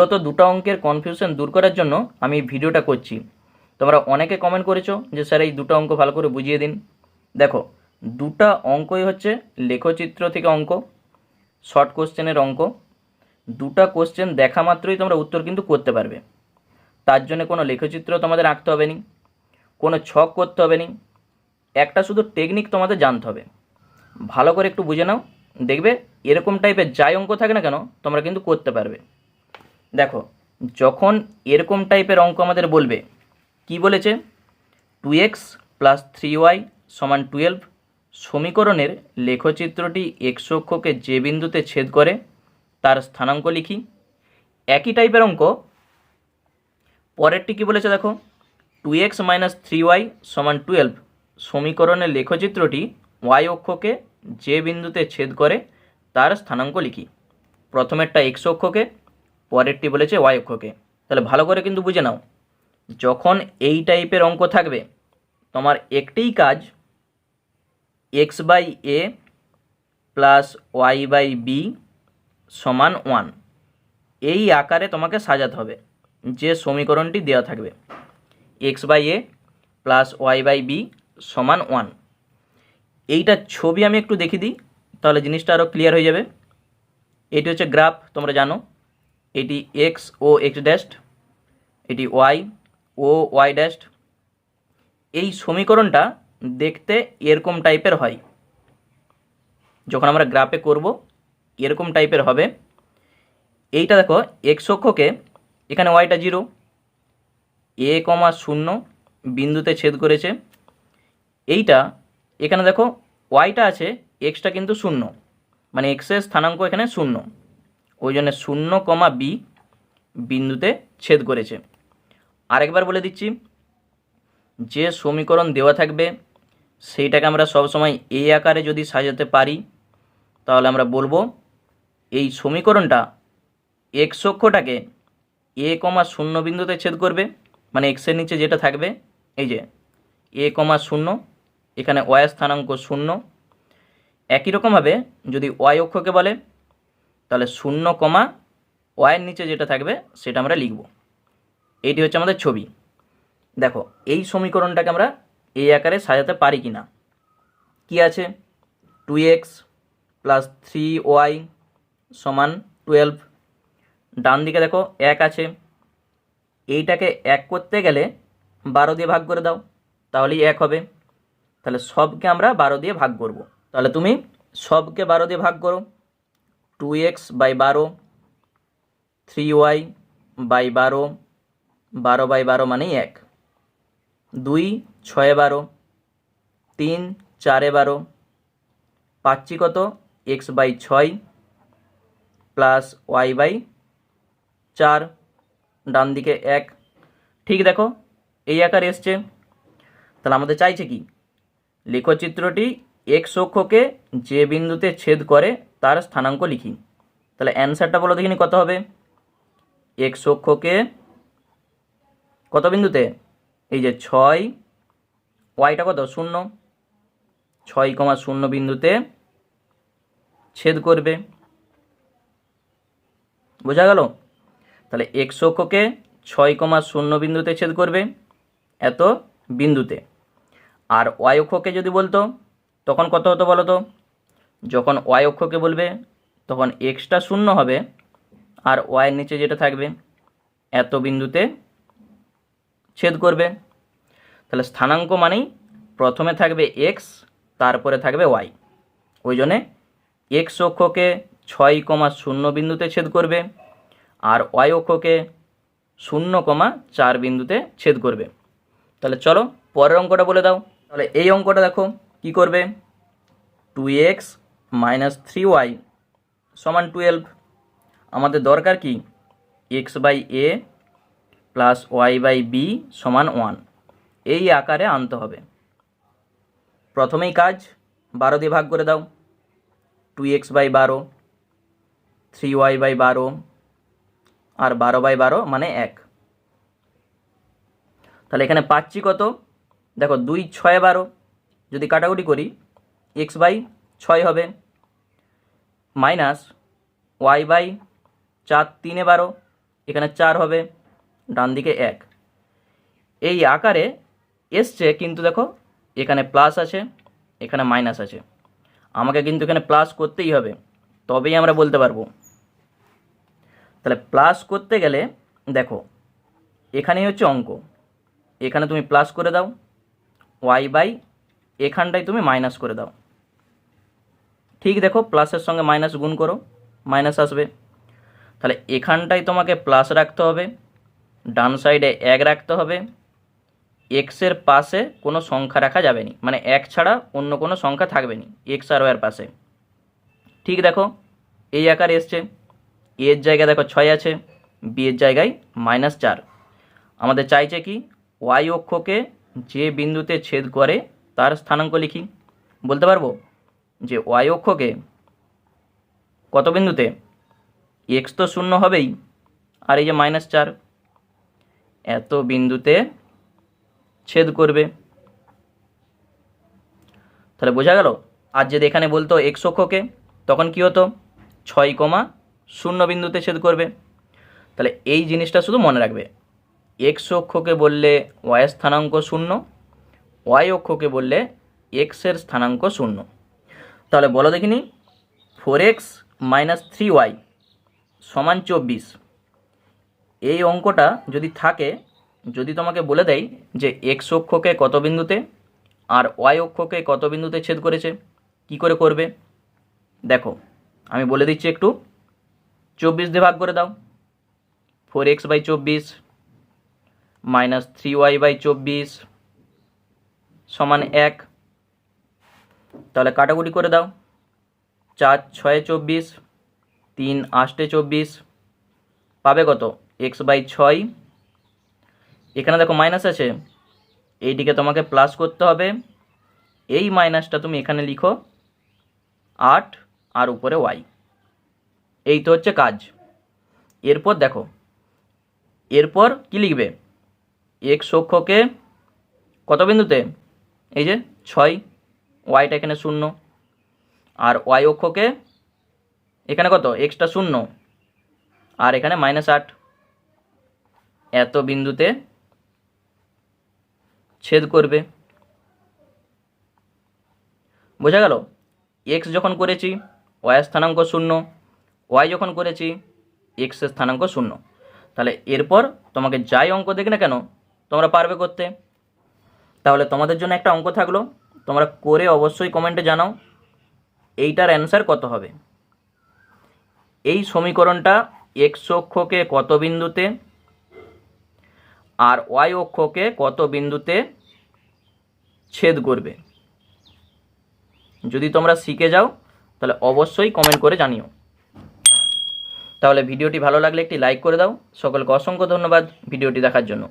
মূলত দুটো অঙ্কের কনফিউশন দূর করার জন্য আমি ভিডিওটা করছি। তোমরা অনেকে কমেন্ট করেছ যে, স্যার, এই দুটো অঙ্ক ভালো করে বুঝিয়ে দিন। দেখো, দুটা অঙ্কই হচ্ছে লেখচিত্র থেকে অঙ্ক শর্ট কোশ্চেনের অঙ্ক। দুটা কোশ্চেন দেখা মাত্রই তোমরা উত্তর কিন্তু করতে পারবে। তার জন্য কোনো লেখচিত্র তোমাদের আঁকতে হবে নি, কোনো ছক করতে হবে নি, একটা শুধু টেকনিক তোমাদের জানতে হবে। ভালো করে একটু বুঝে নাও, দেখবে এরকম টাইপের যাই অঙ্ক থাকে না কেন, তোমরা কিন্তু করতে পারবে। দেখো, যখন এরকম টাইপের অঙ্ক আমাদের বলবে, কি বলেছে? Two x plus three y সমান টুয়েলভ সমীকরণের লেখচিত্রটি এক্স অক্ষকে যে বিন্দুতে ছেদ করে, তার স্থানাঙ্ক লিখি। একই টাইপের অঙ্ক, পরেরটি কি বলেছে দেখো? Two x minus three y সমান টুয়েলভ সমীকরণের লেখচিত্রটি ওয়াই অক্ষকে যে বিন্দুতে ছেদ করে, তার স্থানাঙ্ক লিখি। প্রথমেরটা এক্স অক্ষকে পরেরটি বলেছে ওয়াই অক্ষকে। তাহলে ভালো করে কিন্তু বুঝে নাও। যখন এই টাইপের অঙ্ক থাকবে, তোমার একটিই কাজ x by a plus y by b সমান ওয়ান এই আকারে তোমাকে সাজাতে হবে, যে সমীকরণটি দেওয়া থাকবে। X by a plus y by b সমান ওয়ান এইটা ছবি আমি একটু দেখিয়ে দিই, তাহলে জিনিসটা আরও ক্লিয়ার হয়ে যাবে। এটি হচ্ছে গ্রাফ তোমরা জানো। এটি এক্স ও এক্স ড্যাস্ট এটি ওয়াই ও ওয়াই ড্যাস্ট এই সমীকরণটা দেখতে এরকম টাইপের হয়। যখন আমরা গ্রাফে করব, এরকম টাইপের হবে। এইটা দেখো এক্স অক্ষকে এখানে ওয়াইটা জিরো এ কমা শূন্য বিন্দুতে ছেদ করেছে। এইটা এখানে দেখো ওয়াইটা আছে এক্সটা কিন্তু শূন্য মানে এক্সের স্থানাঙ্ক এখানে শূন্য। ওই জন্য শূন্য কমা বি বিন্দুতে ছেদ করেছে। আরেকবার বলে দিচ্ছি, যে সমীকরণ দেওয়া থাকবে, সেইটাকে আমরা সবসময় এই আকারে যদি সাজাতে পারি, তাহলে আমরা বলব এই সমীকরণটা এক্স অক্ষটাকে এ কমা শূন্য বিন্দুতে ছেদ করবে মানে এক্সের নিচে যেটা থাকবে, এই যে এ কমা শূন্য, এখানে ওয়াই স্থানাঙ্ক শূন্য। একই রকমভাবে যদি ওয়াই অক্ষকে বলে তাহলে শূন্য কমা ওয়াইয়ের নিচে যেটা থাকবে, সেটা আমরা লিখব। এইটি হচ্ছে আমাদের ছবি। দেখো, এই সমীকরণটাকে আমরা এই আকারে সাজাতে পারি কি না কী আছে? Two x plus three y সমান টুয়েলভ ডান দিকে দেখো, এক আছে। এইটাকে এক করতে গেলে বারো দিয়ে ভাগ করে দাও, তাহলেই এক হবে। তাহলে সবকে আমরা বারো দিয়ে ভাগ করব। তাহলে তুমি সবকে বারো দিয়ে ভাগ করো। টু এক্স বাই বারো থ্রি ওয়াই বাই বারো বারো বাই বারো মানেই এক। দুই, ছয়ে বারো, তিন, চারে বারো পাচ্ছি কত? এক্স বাই ছয় প্লাস ওয়াই বাই চার, ডান দিকে এক। ঠিক দেখো, এই আকার এসছে। তাহলে আমাদের চাইছে কি? লেখচিত্রটি এক্স অক্ষকে যে বিন্দুতে ছেদ করে তার স্থানাঙ্ক লিখি। তাহলে অ্যান্সারটা বলো দেখিনি কত হবে? এক্স অক্ষকে কত বিন্দুতে? এই যে ছয় ওয়াইটা কত? শূন্য। ছয় কমা শূন্য বিন্দুতে ছেদ করবে। বোঝা গেল? তাহলে এক্স অক্ষকে ছয় কমা শূন্য বিন্দুতে ছেদ করবে এত বিন্দুতে। আর ওয়াই অক্ষকে যদি বলতো, তখন কত হতো বলো তো যখন ওয়াই অক্ষকে বলবে, তখন এক্সটা শূন্য হবে আর ওয়াইয়ের নিচে যেটা থাকবে, এত বিন্দুতে ছেদ করবে। তাহলে স্থানাঙ্ক মানেই প্রথমে থাকবে এক্স তারপরে থাকবে ওয়াই ওই জন্যে এক্স অক্ষকে ছয় কমা শূন্য বিন্দুতে ছেদ করবে আর ওয়াই অক্ষকে শূন্য কমা চার বিন্দুতে ছেদ করবে। তাহলে চলো পরের অঙ্কটা বলে দাও। তাহলে এই অঙ্কটা দেখো, কি করবে? Two x minus three y সমান টুয়েলভ আমাদের দরকার কি? X by a plus y by b সমান ওয়ান এই আকারে আনতে হবে। প্রথমেই কাজ, বারো দিয়ে ভাগ করে দাও। টু এক্স বাই বারো থ্রি ওয়াই বাই বারো, আর বারো বাই বারো মানে এক। তাহলে এখানে পাচ্ছি কত? দেখো, দুই, ছয়, বারো। যদি কাটাকুটি করি এক্স বাই ছয় হবে। মাইনাস ওয়াই বাই চার তিনে বারো, এখানে চার হবে, ডান দিকে এক। এই আকারে এসছে কিন্তু দেখো, এখানে প্লাস আছে, এখানে মাইনাস আছে। আমাকে কিন্তু এখানে প্লাস করতেই হবে, তবেই আমরা বলতে পারব। তাহলে প্লাস করতে গেলে দেখো, এখানেই হচ্ছে অঙ্ক। এখানে তুমি প্লাস করে দাও, ওয়াই বাই এখানটায় তুমি মাইনাস করে দাও। ঠিক দেখো প্লাসের সঙ্গে মাইনাস গুণ করো মাইনাস আসবে। তাহলে এখানটায় তোমাকে প্লাস রাখতে হবে, ডান সাইডে এক রাখতে হবে এক্সের পাশে কোনো সংখ্যা রাখা যাবে না। মানে এক ছাড়া অন্য কোনো সংখ্যা থাকবে না এক্স আর ওয়ের পাশে। ঠিক দেখো, এই আকার এসছে। এর জায়গায় দেখো ছয় আছে বি এর জায়গায় মাইনাস চার। আমাদের চাইছে কি ওয়াই অক্ষকে যে বিন্দুতে ছেদ করে তার স্থানাঙ্ক লিখি। বলতে পারব? যে ওয়াই অক্ষকে কত বিন্দুতে এক্স তো শূন্য হবেই, আর এই যে মাইনাস চার এত বিন্দুতে ছেদ করবে। তাহলে বোঝা গেল, আর যদি এখানে বলতো এক্স অক্ষকে, তখন কি হতো? ছয় কমা শূন্য বিন্দুতে ছেদ করবে। তাহলে এই জিনিসটা শুধু মনে রাখবে। এক্স অক্ষকে বললে ওয়াই স্থানাঙ্ক শূন্য ওয়াই অক্ষকে বললে এক্সের স্থানাঙ্ক শূন্য। তাহলে বলো দেখিনি? Four x minus three y সমান চব্বিশ। এই অঙ্কটা যদি থাকে, যদি তোমাকে বলে দেয় যে এক্স অক্ষকে কত বিন্দুতে আর ওয়াই অক্ষকে কত বিন্দুতে ছেদ করেছে, কি করে করবে? দেখো, আমি বলে দিচ্ছি একটু। চব্বিশ দিয়ে ভাগ করে দাও। ফোর এক্স বাই চব্বিশ মাইনাস থ্রি ওয়াই বাই চব্বিশ সমান এক। তাহলে কাটাকুটি করে দাও। চার, ছয়ে, চব্বিশ, তিন আষ্টে চব্বিশ। পাবে কত? এক্স বাই ছয়। এখানে দেখো মাইনাস আছে। এইটিকে তোমাকে প্লাস করতে হবে। এই মাইনাসটা তুমি এখানে লিখো আট আর উপরে ওয়াই এই তো হচ্ছে কাজ। এরপর দেখো, এরপর কি লিখবে? এক্স অক্ষকে কত বিন্দুতে? এই যে ছয়। ওয়াইটা এখানে শূন্য। আর ওয়াই অক্ষকে এখানে কত? এক্সটা শূন্য। আর এখানে মাইনাস আট। এত বিন্দুতে ছেদ করবে। বোঝা গেল? এক্স যখন করেছি ওয়াই স্থানাঙ্ক শূন্য। ওয়াই যখন করেছি এক্সের স্থানাঙ্ক শূন্য। তাহলে এরপর তোমাকে যাই অঙ্ক দেখ না কেন, তোমরা পারবে করতে। তাহলে তোমাদের জন্য একটা অঙ্ক থাকল। তোমরা করে অবশ্যই কমেন্টে জানাও, এইটার অ্যান্সার কত হবে? এই সমীকরণটা এক্স অক্ষকে কত বিন্দুতে আর ওয়াই অক্ষকে কত বিন্দুতে ছেদ করবে? যদি তোমরা শিখে যাও, তাহলে অবশ্যই কমেন্ট করে জানিও। তাহলে ভিডিওটি ভালো লাগলে একটি লাইক করে দাও। সকলকে অসংখ্য ধন্যবাদ ভিডিওটি দেখার জন্য।